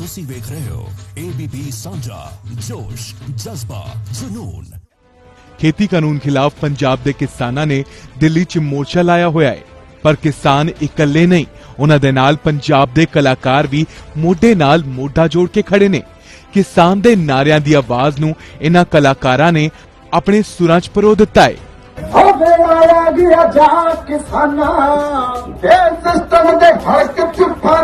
ਤੁਸੀਂ ਵੇਖ ਰਹੇ ਹੋ ABP ਸਾਂਝਾ ਜੋਸ਼ ਜਜ਼ਬਾ ਜਨੂਨ। ਖੇਤੀ ਕਾਨੂੰਨ ਖਿਲਾਫ ਪੰਜਾਬ ਦੇ ਕਿਸਾਨਾਂ ਨੇ ਦਿੱਲੀ 'ਚ ਮੋਰਚਾ ਲਾਇਆ ਹੋਇਆ ਹੈ। ਪਰ ਕਿਸਾਨ ਇਕੱਲੇ ਨਹੀਂ ਉਹਨਾਂ ਦੇ ਨਾਲ ਪੰਜਾਬ ਦੇ ਕਲਾਕਾਰ ਵੀ ਮੋਢੇ ਨਾਲ ਮੋਢਾ ਜੋੜ ਕੇ ਖੜੇ ਨੇ। ਕਿਸਾਨ ਦੇ ਨਾਰਿਆਂ ਦੀ ਆਵਾਜ਼ ਨੂੰ ਇਹਨਾਂ ਕਲਾਕਾਰਾਂ ਨੇ ਆਪਣੇ ਸੁਰਾਂ 'ਚ ਪਰੋ ਦਿੱਤਾ ਹੈ। ਹੋਵੇ ਆਇਆ ਗਿਆ ਜਾ ਕਿਸਾਨਾਂ ਦੇ ਸਿਸਟਮ ਦੇ ਗਿਆ ਜਾ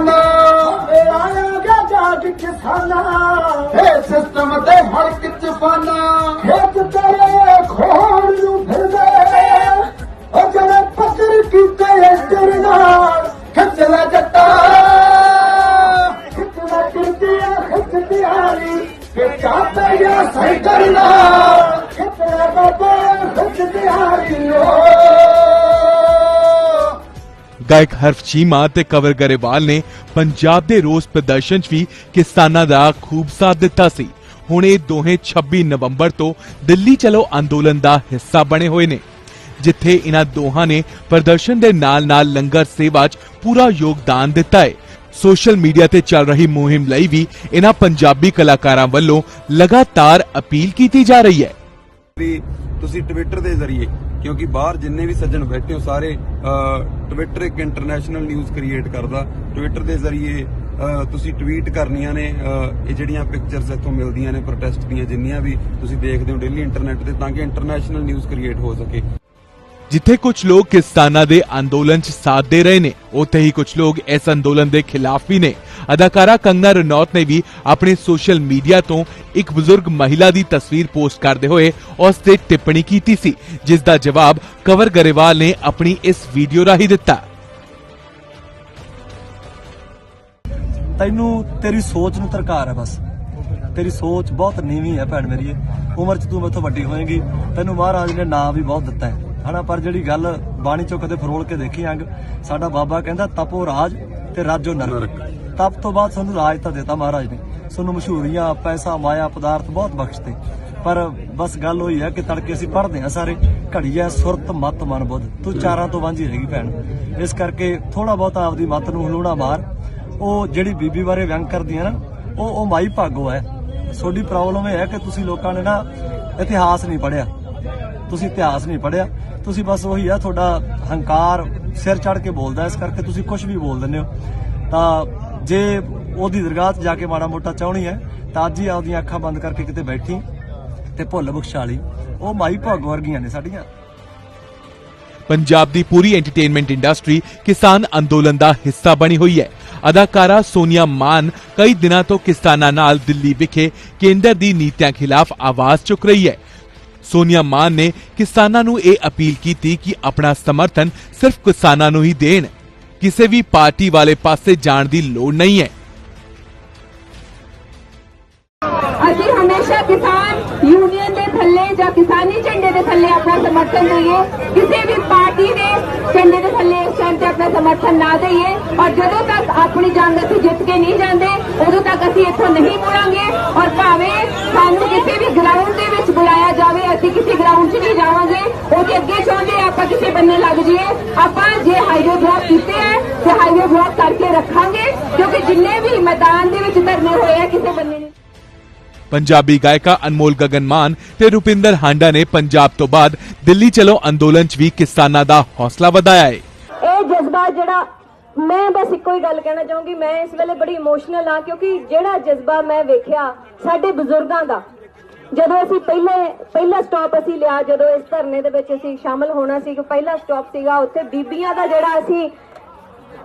ਕਿਸਾਨਾਂ ਦੇ ਸਿਸਟਮ ਦੇ ਹੱਕ ਚੁਫਾਨਾ ਖੇਤ ਤੇਰੇ ਖੋੜ ਨੂੰ ਫਿਰਦੇ। ਉਹ ਜਿਹੜੇ ਫਕਰ ਕੀਤੇ ਅੰਦਰ ਨਾਲ ਖੱਜਲਾ ਜੱਟਾ। ਖਿੱਚਣਾ ਕਿਰਤੀਆ ਖਿੱਚਤਿਆਰੀ ਕਿ ਚਾਹਤੇ ਜਾਂ ਸਹੀ ਕਰਨਾ ਖਿੱਚਣਾ ਬਾਬਾ ਖਿੱਚਤਿਆਰੀ ਓ। ਗਾਇਕ ਹਰਫ ਚੀਮਾ ਤੇ ਕਵਰ ਗਰੇਵਾਲ ਨੇ ਪੰਜਾਬ ਦੇ ਰੋਸ ਪ੍ਰਦਰਸ਼ਨ 'ਚ ਵੀ ਕਿਸਾਨਾਂ ਦਾ ਖੂਬ ਸਾਥ ਦਿੱਤਾ ਸੀ। ਹੁਣ ਇਹ ਦੋਹੇ 26 ਨਵੰਬਰ ਤੋਂ ਦਿੱਲੀ ਚਲੋ ਅੰਦੋਲਨ ਦਾ ਹਿੱਸਾ ਬਣੇ ਹੋਏ ਨੇ, ਜਿੱਥੇ ਇਹਨਾਂ ਦੋਹਾਂ ਨੇ ਪ੍ਰਦਰਸ਼ਨ ਦੇ ਨਾਲ-ਨਾਲ ਲੰਗਰ ਸੇਵਾ 'ਚ ਪੂਰਾ ਯੋਗਦਾਨ ਦਿੱਤਾ ਹੈ। ਸੋਸ਼ਲ ਮੀਡੀਆ ਤੇ ਚੱਲ ਰਹੀ ਮੁਹਿੰਮ ਲਈ ਵੀ ਇਹਨਾਂ ਪੰਜਾਬੀ ਕਲਾਕਾਰਾਂ ਵੱਲੋਂ ਲਗਾਤਾਰ ਅਪੀਲ ਕੀਤੀ ਜਾ ਰਹੀ ਹੈ। ਤੁਸੀਂ ਟਵਿੱਟਰ ਦੇ ਜ਼ਰੀਏ, ਕਿਉਂਕਿ ਬਾਹਰ ਜਿੰਨੇ ਵੀ ਸੱਜਣ ਬੈਠੇ ਹੋ, ਸਾਰੇ ਟਵਿੱਟਰ ਇੱਕ ਇੰਟਰਨੈਸ਼ਨਲ ਨਿਊਜ਼ ਕ੍ਰੀਏਟ ਕਰਦਾ। ਟਵਿੱਟਰ ਦੇ ਜ਼ਰੀਏ ਤੁਸੀਂ ਟਵੀਟ ਕਰਨੀਆਂ ਨੇ ਇਹ ਜਿਹੜੀਆਂ ਪਿਕਚਰਸ ਇੱਥੋਂ ਮਿਲਦੀਆਂ ਨੇ ਪ੍ਰੋਟੈਸਟ ਦੀਆਂ, ਜਿੰਨੀਆਂ ਵੀ ਤੁਸੀਂ ਦੇਖਦੇ ਹੋ ਡੇਲੀ ਇੰਟਰਨੈਟ ਤੇ, ਤਾਂ ਕਿ ਇੰਟਰਨੈਸ਼ਨਲ ਨਿਊਜ਼ ਕ੍ਰੀਏਟ ਹੋ ਸਕੇ। ਜਿੱਥੇ ਕੁਝ ਲੋਕ ਕਿਸਾਨਾਂ ਦੇ ਅੰਦੋਲਨ 'ਚ ਸਾਥ ਦੇ ਰਹੇ ਨੇ, ਉੱਥੇ ਹੀ ਕੁਝ ਲੋਕ ਇਸ ਅੰਦੋਲਨ ਦੇ ਖਿਲਾਫ ਵੀ ਨੇ। ਅਦਾਕਾਰਾ ਕੰਗਨਾ ਰਣੌਤ ਨੇ ਵੀ ਆਪਣੇ ਸੋਸ਼ਲ ਮੀਡੀਆ ਤੋਂ ਇੱਕ ਬਜ਼ੁਰਗ ਮਹਿਲਾ ਦੀ ਤਸਵੀਰ ਪੋਸਟ ਕਰਦੇ ਹੋਏ ਉਸ ਤੇ ਟਿੱਪਣੀ ਕੀਤੀ ਸੀ ਜਿਸ ਦਾ ਜਵਾਬ ਕਵਰ ਗਰੇਵਾਲ ਨੇ ਆਪਣੀ ਇਸ ਵੀਡੀਓ ਰਾਹੀਂ ਦਿੱਤਾ। ਤੈਨੂੰ ਤੇਰੀ ਸੋਚ ਨੂੰ ਤਰਕਾਰ ਹੈ ਬਸ। ਤੇਰੀ ਸੋਚ ਬਹੁਤ ਨੀਵੀਂ ਹੈ ਭੈਣ ਮੇਰੀ। ਉਮਰ 'ਚ ਤੂੰ ਮੈਥੋਂ ਵੱਡੀ ਹੋਏਗੀ। ਤੈਨੂੰ ਮਹਾਰਾਜ ਨੇ ਨਾਮ ਵੀ ਬਹੁਤ ਦਿੱਤਾ ਹੈ। ਹਨਾ ਪਰ ਜਿਹੜੀ ਗੱਲ ਬਾਣੀ ਚੋਂ ਕਦੇ ਫਰੋਲ ਕੇ ਦੇਖੀ ਅੰਗ ਸਾਡਾ ਬਾਬਾ ਕਹਿੰਦਾ ਤਪੋ ਰਾਜ ਤੇ ਰਾਜੋ ਨਰਕ। ਤਪ ਤੋਂ ਬਾਅਦ ਸਾਨੂੰ ਰਾਜ ਤਾਂ ਦਿੱਤਾ ਮਹਾਰਾਜ ਨੇ। ਸਾਨੂੰ ਮਸ਼ਹੂਰੀਆਂ, ਪੈਸਾ, ਮਾਇਆ, ਪਦਾਰਥ ਬਹੁਤ ਬਖਸ਼ਤੇ। ਪਰ ਬਸ ਗੱਲ ਹੋਈ ਹੈ ਕਿ ਤੜਕੇ ਅਸੀਂ ਪੜ੍ਹਦੇ ਆ ਸਾਰੇ। ਘੜੀ ਹੈ, ਸੁਰਤ, ਮਤ, ਮਨ ਬੁੱਧ। ਤੂੰ ਚਾਰਾਂ ਤੋਂ ਵਾਂਝੀ ਹੈਗੀ ਭੈਣ। ਇਸ ਕਰਕੇ ਥੋੜਾ ਬਹੁਤ ਆਪਦੀ ਮਤ ਨੂੰ ਹਲੂਣਾ ਮਾਰ। ਉਹ ਜਿਹੜੀ ਬੀਬੀ ਬਾਰੇ ਵਿਅੰਗ ਕਰਦੀ ਹੈ ਨਾ, ਉਹ ਉਹ ਮਾਈ ਭਾਗੋ ਹੈ। ਤੁਹਾਡੀ ਪ੍ਰੋਬਲਮ ਇਹ ਹੈ ਕਿ ਤੁਸੀਂ ਲੋਕਾਂ ਨੇ ਨਾ ਇਤਿਹਾਸ ਨਹੀਂ ਪੜ੍ਹਿਆ। ਤੁਸੀਂ ਇਤਿਹਾਸ ਨਹੀਂ ਪੜ੍ਹਿਆ। ਤੁਸੀਂ ਬਸ ਉਹੀ ਆ ਤੁਹਾਡਾ ਹੰਕਾਰ ਸਿਰ ਚੜ ਕੇ ਬੋਲਦਾ ਇਸ ਕਰਕੇ ਤੁਸੀਂ ਕੁਝ ਵੀ ਬੋਲ ਦਿੰਦੇ ਹੋ। ਤਾਂ ਜੇ ਉਹਦੀ ਦਰਗਾਹ 'ਚ ਜਾ ਕੇ ਮਾੜਾ ਮੋਟਾ ਚਾਹਣੀ ਹੈ, ਤਾਂ ਅੱਜ ਹੀ ਆਪਦੀਆਂ ਅੱਖਾਂ ਬੰਦ ਕਰਕੇ ਕਿਤੇ ਬੈਠੀ ਤੇ ਭੁੱਲ ਬਖਸ਼ਾਲੀ ਉਹ ਮਾਈ ਭਾਗੋ ਵਰਗੀਆਂ ਨੇ ਸਾਡੀਆਂ। ਪੰਜਾਬ ਦੀ ਪੂਰੀ ਐਂਟਰਟੇਨਮੈਂਟ ਇੰਡਸਟਰੀ ਕਿਸਾਨ ਅੰਦੋਲਨ ਦਾ ਹਿੱਸਾ ਬਣੀ ਹੋਈ ਹੈ। ਅਦਾਕਾਰਾ ਸੋਨੀਆ ਮਾਨ ਕਈ ਦਿਨਾਂ ਤੋਂ ਕਿਸਾਨਾਂ ਨਾਲ ਦਿੱਲੀ ਵਿਖੇ ਕੇਂਦਰ ਦੀ ਨੀਤੀਆਂ ਖਿਲਾਫ ਆਵਾਜ਼ ਚੁੱਕ ਰਹੀ ਹੈ। ਸੋਨੀਆ ਮਾਨ ਨੇ ਕਿਸਾਨਾਂ ਨੂੰ ਇਹ ਅਪੀਲ ਕੀਤੀ ਕਿ ਆਪਣਾ ਸਮਰਥਨ ਸਿਰਫ ਕਿਸਾਨਾਂ ਨੂੰ ਹੀ ਦੇਣ। ਕਿਸੇ ਵੀ ਪਾਰਟੀ ਵਾਲੇ ਪਾਸੇ ਜਾਣ ਦੀ ਲੋੜ ਨਹੀਂ ਹੈ। ਅਸੀਂ ਹਮੇਸ਼ਾ ਕਿਸਾਨ ਯੂਨੀਅਨ ਦੇ ਥੱਲੇ ਜਾਂ ਕਿਸਾਨੀ ਝੰਡੇ ਦੇ ਥੱਲੇ ਆਪਣਾ ਸਮਰਥਨ ਦਈਏ। ਕਿਸੇ ਵੀ ਪਾਰਟੀ ਦੇ ਝੰਡੇ ਦੇ ਥੱਲੇ ਇਸ ਟਾਈਮ ਤੇ ਆਪਣਾ ਸਮਰਥਨ ਨਾ ਦਈਏ। ਔਰ ਜਦੋਂ ਤੱਕ ਆਪਣੀ ਜੰਗ ਅਸੀਂ ਜਿੱਤ ਕੇ ਨਹੀਂ ਜਾਂਦੇ, ਉਦੋਂ ਤੱਕ ਅਸੀਂ ਇੱਥੋਂ ਨਹੀਂ ਮੁੜਾਂਗੇ। ਔਰ ਭਾਵੇਂ ਸਾਨੂੰ ਕਿਸੇ ਵੀ ਗਰਾਊਂਡ ਦੇ ਵਿੱਚ ਬੁਲਾਇਆ ਜਾਵੇ, ਅਸੀਂ ਕਿਸੇ ਗਰਾਊਂਡ 'ਚ ਨਹੀਂ ਜਾਵਾਂਗੇ। ਉਹਦੇ ਅੱਗੇ ਚਾਹੁੰਦੇ ਆਪਾਂ ਕਿਸੇ ਬੰਨੇ ਲੱਗ ਜਾਈਏ। ਆਪਾਂ ਜੇ ਹਾਈਵੇ ਤੇ ਹਾਈਵੇ ਬਲੌਕ ਕਰਕੇ ਰੱਖਾਂਗੇ ਕਿਉਂਕਿ ਜਿੰਨੇ ਵੀ ਮੈਦਾਨ ਦੇ ਵਿੱਚ ਧਰਨੇ ਹੋਏ ਆ ਕਿਸੇ ਬੰਨੇ ਨਹੀਂ ਪੰਜਾਬੀ ਗਾਇਕਾ ਅਨਮੋਲ ਗਗਨ ਮਾਨ ਤੇ ਰੁਪਿੰਦਰ ਹਾਂਡਾ ਨੇ ਪੰਜਾਬ ਤੋਂ ਬਾਅਦ ਦਿੱਲੀ ਚਲੋ ਅੰਦੋਲਨ 'ਚ ਵੀ ਕਿਸਾਨਾਂ ਦਾ ਹੌਸਲਾ ਵਧਾਇਆ ਹੈ ਇਹ ਜਜ਼ਬਾ ਜਿਹੜਾ ਮੈਂ ਬਸ ਇੱਕੋ ਹੀ ਗੱਲ ਕਹਿਣਾ ਚਾਹੂੰਗੀ ਮੈਂ ਇਸ ਵੇਲੇ ਬੜੀ ਇਮੋਸ਼ਨਲ ਆ ਕਿਉਂਕਿ ਜਿਹੜਾ ਜਜ਼ਬਾ ਮੈਂ ਵੇਖਿਆ ਸਾਡੇ ਬਜ਼ੁਰਗਾਂ ਦਾ ਜਦੋਂ ਅਸੀਂ ਪਹਿਲੇ ਪਹਿਲਾ ਸਟਾਪ ਅਸੀਂ ਲਿਆ ਜਦੋਂ ਇਸ ਧਰਨੇ ਦੇ ਵਿੱਚ ਅਸੀਂ ਸ਼ਾਮਲ ਹੋਣਾ ਸੀ ਕਿ ਪਹਿਲਾ ਸਟਾਪ ਸੀਗਾ ਉੱਥੇ ਬੀਬੀਆਂ ਦਾ ਜਿਹੜਾ ਅਸੀਂ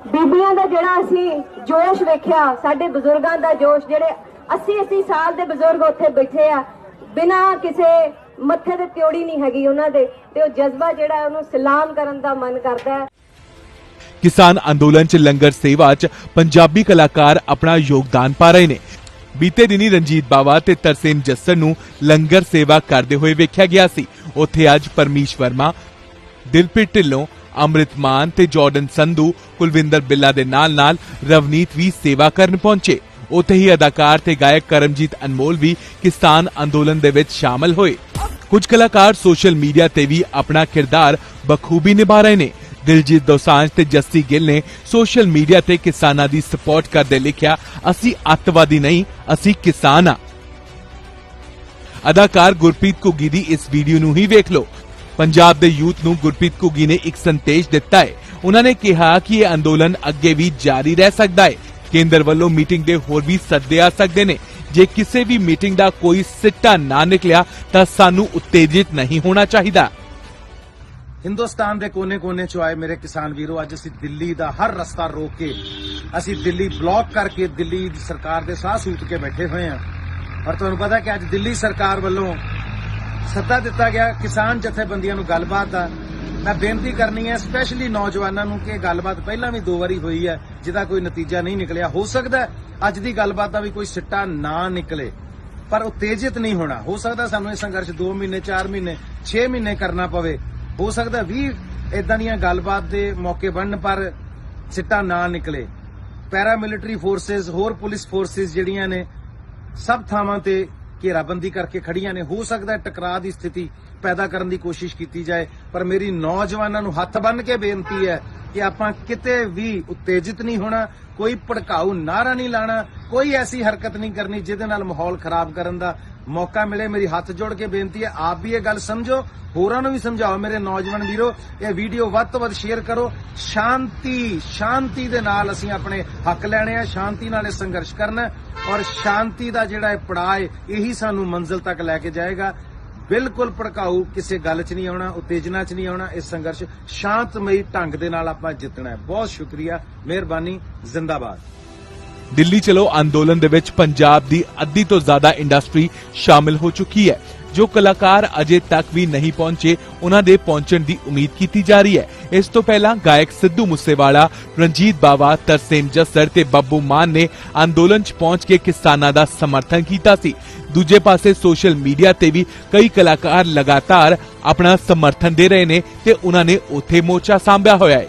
ਬੀਬੀਆਂ ਦਾ ਜਿਹੜਾ ਅਸੀਂ ਜੋਸ਼ ਵੇਖਿਆ, ਸਾਡੇ ਬਜ਼ੁਰਗਾਂ ਦਾ ਜੋਸ਼ ਜਿਹੜੇ 80 80 ਸਾਲ ਦੇ ਬਜ਼ੁਰਗ ਉੱਥੇ ਬੈਠੇ ਆ, ਬਿਨਾ ਕਿਸੇ ਮੱਥੇ ਤੇ ਤਿਉੜੀ ਨਹੀਂ ਹੈਗੀ ਉਹਨਾਂ ਦੇ, ਤੇ ਉਹ ਜਜ਼ਬਾ ਜਿਹੜਾ ਉਹਨੂੰ ਸਲਾਮ ਕਰਨ ਦਾ ਮਨ ਕਰਦਾ ਹੈ। ਕਿਸਾਨ ਅੰਦੋਲਨ 'ਚ ਲੰਗਰ ਸੇਵਾ 'ਚ ਪੰਜਾਬੀ ਕਲਾਕਾਰ ਆਪਣਾ ਯੋਗਦਾਨ ਪਾ ਰਹੇ ਨੇ। ਬੀਤੇ ਦਿਨੀ ਰਣਜੀਤ ਬਾਵਾ ਤੇ ਤਰਸੇਮ ਜੱਸਰ ਨੂੰ ਲੰਗਰ ਸੇਵਾ ਕਰਦੇ ਹੋਏ ਵੇਖਿਆ ਗਿਆ ਸੀ। ਉੱਥੇ ਅੱਜ ਪਰਮੀਸ਼ ਵਰਮਾ ਦਿਲਪ੍ਰੀਤ ਢਿੱਲੋਂ ਅੰਮ੍ਰਿਤ ਮਾਨ ਤੇ ਜਾਰਡਨ ਸੰਧੂ, ਕੁਲਵਿੰਦਰ ਬਿੱਲਾ ਦੇ ਨਾਲ-ਨਾਲ ਰਵਨੀਤ ਵੀ ਸੇਵਾ ਕਰਨ ਪਹੁੰਚੇ। ਉੱਥੇ ਹੀ ਅਦਾਕਾਰ ਤੇ ਗਾਇਕ ਕਰਮਜੀਤ ਅਨਮੋਲ ਵੀ ਕਿਸਾਨ ਅੰਦੋਲਨ ਦੇ ਵਿੱਚ ਸ਼ਾਮਲ ਹੋਏ। ਕੁਝ ਕਲਾਕਾਰ ਸੋਸ਼ਲ ਮੀਡੀਆ ਤੇ ਵੀ ਆਪਣਾ ਕਿਰਦਾਰ ਬਖੂਬੀ ਨਿਭਾ ਰਹੇ ਨੇ। ਦਿਲਜੀਤ ਦੋਸਾਂਝ ਤੇ ਜੱਸੀ ਗਿੱਲ ਨੇ ਸੋਸ਼ਲ ਮੀਡੀਆ ਤੇ ਕਿਸਾਨਾਂ ਦੀ ਸਪੋਰਟ ਕਰਦੇ ਲਿਖਿਆ, ਅਸੀਂ ਅੱਤਵਾਦੀ ਨਹੀਂ, ਅਸੀਂ ਕਿਸਾਨ ਆ। ਅਦਾਕਾਰ ਗੁਰਪ੍ਰੀਤ ਘੁੱਗੀ ਦੀ ਇਸ ਵੀਡੀਓ ਨੂੰ ਹੀ ਵੇਖ ਲਓ। ਪੰਜਾਬ ਦੇ ਯੂਥ ਨੂੰ ਗੁਰਪ੍ਰੀਤ ਘੁੱਗੀ ਨੇ ਇੱਕ ਸੰਦੇਸ਼ ਦਿੱਤਾ ਹੈ। ਉਹਨਾਂ ਨੇ ਕਿਹਾ ਕਿ ਇਹ ਅੰਦੋਲਨ ਅੱਗੇ ਵੀ ਜਾਰੀ ਰਹਿ ਸਕਦਾ ਹੈ। ਕੇਂਦਰ ਵੱਲੋਂ ਮੀਟਿੰਗ ਦੇ ਹੋਰ ਵੀ ਸੱਦੇ ਆ ਸਕਦੇ ਨੇ। ਜੇ ਕਿਸੇ ਵੀ ਮੀਟਿੰਗ ਦਾ ਕੋਈ ਸਿੱਟਾ ਨਾ ਨਿਕਲਿਆ, ਤਾਂ ਸਾਨੂੰ ਉਤੇਜਿਤ ਨਹੀਂ ਹੋਣਾ ਚਾਹੀਦਾ। ਹਿੰਦੁਸਤਾਨ ਦੇ ਕੋਨੇ-ਕੋਨੇ ਚ ਆਏ ਮੇਰੇ ਕਿਸਾਨ ਵੀਰੋ, ਅੱਜ ਅਸੀਂ ਦਿੱਲੀ ਦਾ ਹਰ ਰਸਤਾ ਰੋਕ ਕੇ, ਅਸੀਂ ਦਿੱਲੀ ਬਲੌਕ ਕਰਕੇ ਦਿੱਲੀ ਸਰਕਾਰ ਦੇ ਸਾਹ ਸੂਤ ਕੇ ਬੈਠੇ ਹੋਏ ਹਾਂ। ਪਰ ਤੁਹਾਨੂੰ ਪਤਾ ਕਿ ਅੱਜ ਦਿੱਲੀ ਸਰਕਾਰ ਵੱਲੋਂ ਸੱਦਾ ਦਿੱਤਾ ਗਿਆ ਕਿਸਾਨ ਜਥੇਬੰਦੀਆਂ ਨੂੰ ਗੱਲਬਾਤ ਦਾ। ਮੈਂ ਬੇਨਤੀ ਕਰਨੀ ਹੈ ਸਪੈਸ਼ਲੀ ਨੌਜਵਾਨਾਂ ਨੂੰ ਕਿ ਗੱਲਬਾਤ ਪਹਿਲਾਂ ਵੀ ਦੋ ਵਾਰੀ ਹੋਈ ਹੈ, ਜਿਹਦਾ ਕੋਈ ਨਤੀਜਾ ਨਹੀਂ ਨਿਕਲਿਆ। ਹੋ ਸਕਦਾ ਅੱਜ ਦੀ ਗੱਲਬਾਤ ਦਾ ਵੀ ਕੋਈ ਸਿੱਟਾ ਨਾ ਨਿਕਲੇ, ਪਰ ਉਤੇਜਿਤ ਨਹੀਂ ਹੋਣਾ। ਹੋ ਸਕਦਾ ਸਾਨੂੰ ਇਹ ਸੰਘਰਸ਼ 2 ਮਹੀਨੇ 4 ਮਹੀਨੇ 6 ਮਹੀਨੇ ਕਰਨਾ ਪਵੇ। ਹੋ ਸਕਦਾ ਵੀ ਇਦਾਂ ਦੀਆਂ ਗੱਲਬਾਤ ਦੇ ਮੌਕੇ ਬਣਨ, ਪਰ ਸਿੱਟਾ ਨਾ ਨਿਕਲੇ। ਪੈਰਾ ਮਿਲਟਰੀ ਫੋਰਸਸ, ਹੋਰ ਪੁਲਿਸ ਫੋਰਸਸ ਜਿਹੜੀਆਂ ਨੇ, ਸਭ ਥਾਵਾਂ ਤੇ ਘੇਰਾਬੰਦੀ ਕਰਕੇ ਖੜੀਆਂ ਨੇ। ਹੋ ਸਕਦਾ ਹੈ ਟਕਰਾਅ ਦੀ ਸਥਿਤੀ ਪੈਦਾ ਕਰਨ ਦੀ ਕੋਸ਼ਿਸ਼ ਕੀਤੀ ਜਾਏ, ਪਰ ਮੇਰੀ ਨੌਜਵਾਨਾਂ ਨੂੰ ਹੱਥ ਬੰਨ੍ਹ ਕੇ ਬੇਨਤੀ ਹੈ ਕਿ ਆਪਾਂ ਕਿਤੇ ਵੀ ਉਤੇਜਿਤ ਨਹੀਂ ਹੋਣਾ, ਕੋਈ ਭੜਕਾਊ ਨਾਰਾ ਨਹੀਂ ਲਾਣਾ, ਕੋਈ ਐਸੀ ਹਰਕਤ ਨਹੀਂ ਕਰਨੀ ਜਿਹਦੇ ਨਾਲ ਮਾਹੌਲ ਖਰਾਬ ਕਰਨ ਦਾ ਮੌਕਾ ਮਿਲੇ, ਮੇਰੀ ਹੱਥ ਜੋੜ ਕੇ ਬੇਨਤੀ ਹੈ, ਆਪ ਵੀ ਇਹ ਗੱਲ ਸਮਝੋ, ਹੋਰਾਂ ਨੂੰ ਵੀ ਸਮਝਾਓ, ਮੇਰੇ ਨੌਜਵਾਨ ਵੀਰੋ, ਇਹ ਵੀਡੀਓ ਵੱਧ ਤੋਂ ਵੱਧ ਸ਼ੇਅਰ ਕਰੋ, ਸ਼ਾਂਤੀ ਸ਼ਾਂਤੀ ਦੇ ਨਾਲ ਅਸੀਂ ਆਪਣੇ ਹੱਕ ਲੈਣੇ ਆ, ਸ਼ਾਂਤੀ ਨਾਲ ਇਹ ਸੰਘਰਸ਼ ਕਰਨਾ, ਔਰ ਸ਼ਾਂਤੀ ਦਾ ਜਿਹੜਾ ਇਹ ਪੜਾਅ ਇਹੀ ਸਾਨੂੰ ਮੰਜ਼ਿਲ ਤੱਕ ਲੈ ਕੇ ਜਾਏਗਾ। ਬਿਲਕੁਲ ਭੜਕਾਊ, ਕਿਸੇ ਗੱਲ 'ਚ ਨਹੀਂ ਆਉਣਾ, ਉਤੇਜਨਾ 'ਚ ਨਹੀਂ ਆਉਣਾ ਇਸ ਸੰਘਰਸ਼ ਸ਼ਾਂਤਮਈ ਢੰਗ ਦੇ ਨਾਲ ਆਪਾਂ ਜਿੱਤਣਾ ਹੈ। ਬਹੁਤ ਸ਼ੁਕਰੀਆ, ਮਿਹਰਬਾਨੀ, ਜ਼ਿੰਦਾਬਾਦ। ਦਿੱਲੀ ਚਲੋ ਅੰਦੋਲਨ ਦੇ ਵਿੱਚ ਪੰਜਾਬ ਦੀ ਅੱਧੀ ਤੋਂ ਜ਼ਿਆਦਾ ਇੰਡਸਟਰੀ ਸ਼ਾਮਿਲ ਹੋ ਚੁੱਕੀ ਹੈ, ਜੋ ਕਲਾਕਾਰ ਅਜੇ ਤੱਕ ਵੀ ਨਹੀਂ ਪਹੁੰਚੇ, ਉਹਨਾਂ ਦੇ ਪਹੁੰਚਣ ਦੀ ਉਮੀਦ ਕੀਤੀ ਜਾ ਰਹੀ ਹੈ। ਇਸ ਤੋਂ ਪਹਿਲਾਂ ਗਾਇਕ ਸਿੱਧੂ ਮੂਸੇਵਾਲਾ, ਰਣਜੀਤ ਬਾਵਾ, ਤਰਸੇਮ ਜੱਸਰ ਤੇ ਬੱਬੂ ਮਾਨ ਨੇ ਅੰਦੋਲਨ 'ਚ ਪਹੁੰਚ ਕੇ ਕਿਸਾਨਾਂ ਦਾ ਸਮਰਥਨ ਕੀਤਾ ਸੀ। ਦੂਜੇ ਪਾਸੇ ਸੋਸ਼ਲ ਮੀਡੀਆ ਤੇ ਵੀ ਕਈ ਕਲਾਕਾਰ ਲਗਾਤਾਰ ਆਪਣਾ ਸਮਰਥਨ ਦੇ ਰਹੇ ਨੇ ਤੇ ਉਹਨਾਂ ਨੇ ਉੱਥੇ ਮੋਰਚਾ ਸਾਂਭਿਆ ਹੋਇਆ ਹੈ।